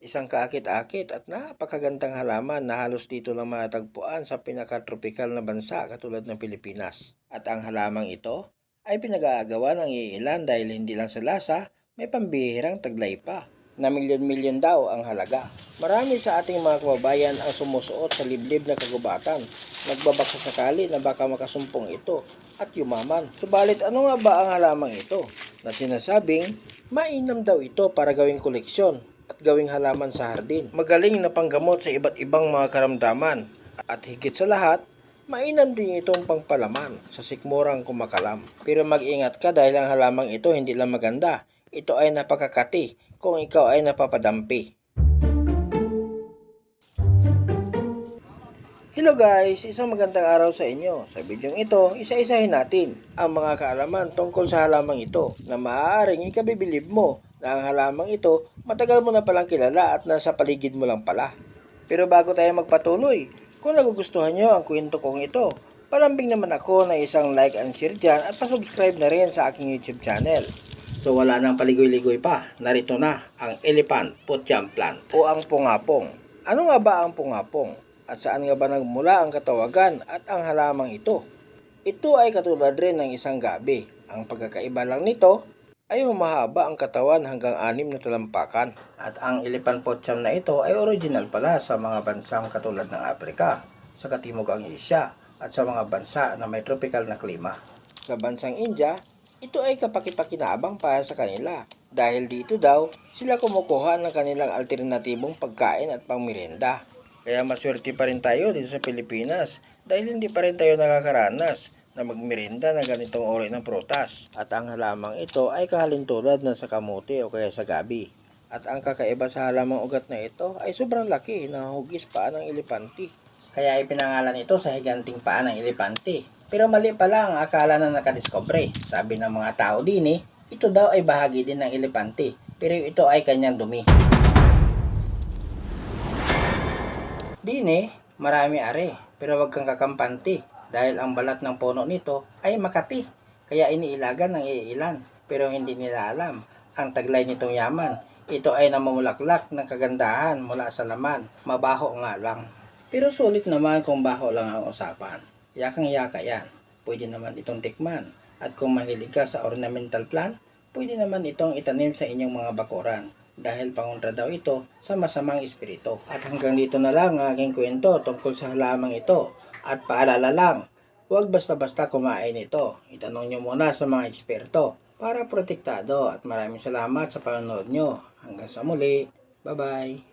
Isang kaakit-akit at napakagandang halaman na halos dito lang matatagpuan sa pinakatropikal na bansa katulad ng Pilipinas. At ang halamang ito ay pinag-aagawa ng iilan dahil hindi lang sa lasa, may pambihirang taglay pa na milyon-milyon daw ang halaga. Marami sa ating mga kababayan ang sumusuot sa liblib na kagubatan. Nagbabaksa sakali na baka makasumpong ito at yumaman. Subalit ano nga ba ang halamang ito na sinasabing mainam daw ito para gawing koleksyon gawing halaman sa hardin. Magaling na panggamot sa iba't ibang mga karamdaman at higit sa lahat, mainam din itong pangpalaman sa sikmurang kumakalam. Pero mag-ingat ka dahil ang halamang ito hindi lang maganda. Ito ay napakakati kung ikaw ay napapadampi. Hello guys, isang magandang araw sa inyo. Sa bidyong ito, isa-isahin natin ang mga kaalaman tungkol sa halamang ito na maaaring ikabibilib mo na ang halamang ito matagal mo na palang kilala at nasa paligid mo lang pala. Pero bago tayo magpatuloy, kung nagugustuhan nyo ang kwento kong ito, palambing naman ako na isang like and share dyan at pasubscribe na rin sa aking YouTube channel. So wala nang paligoy-ligoy pa, narito na ang elephant putyang plant o ang pungapong. Ano nga ba ang pungapong? At saan nga ba nagmula ang katawagan at ang halamang ito? Ito ay katulad rin ng isang gabi. Ang pagkakaiba lang nito ay humahaba ang katawan hanggang anim na talampakan. At ang elephant pocham na ito ay original pala sa mga bansang katulad ng Afrika, sa Katimugang Asia, at sa mga bansa na may tropical na klima. Sa bansang India, ito ay kapakipakinabang para sa kanila dahil dito daw sila kumukuha ng kanilang alternatibong pagkain at pangmirenda. Kaya maswerte pa rin tayo dito sa Pilipinas dahil hindi pa rin tayo nakakaranas na magmirenda ng ganitong uri ng prutas. At ang halamang ito ay kahalintulad ng sa kamote o kaya sa gabi. At ang kakaiba sa halamang ugat na ito ay sobrang laki na hugis paa ng elepante. Kaya ipinangalan ito sa higanting paa ng elepante. Pero mali pala ang akala na nakadiscovery. Sabi ng mga tao din eh, ito daw ay bahagi din ng elepante. Pero ito ay kanyang dumi. Dine, marami are, pero wag kang kakampante dahil ang balat ng puno nito ay makati. Kaya iniilagan ng iilan, pero hindi nila alam ang taglay nitong yaman. Ito ay namumulaklak ng kagandahan mula sa laman, mabaho nga lang. Pero sulit naman kung baho lang ang usapan. Yakang yaka yan, pwede naman itong tikman. At kung mahilig ka sa ornamental plant, pwede naman itong itanim sa inyong mga bakuran dahil pangontra daw ito sa masamang espiritu. At hanggang dito na lang ang aking kwento tungkol sa halamang ito. At paalala lang, huwag basta-basta kumain ito. Itanong nyo muna sa mga eksperto para protektado at maraming salamat sa panonood nyo. Hanggang sa muli, bye-bye!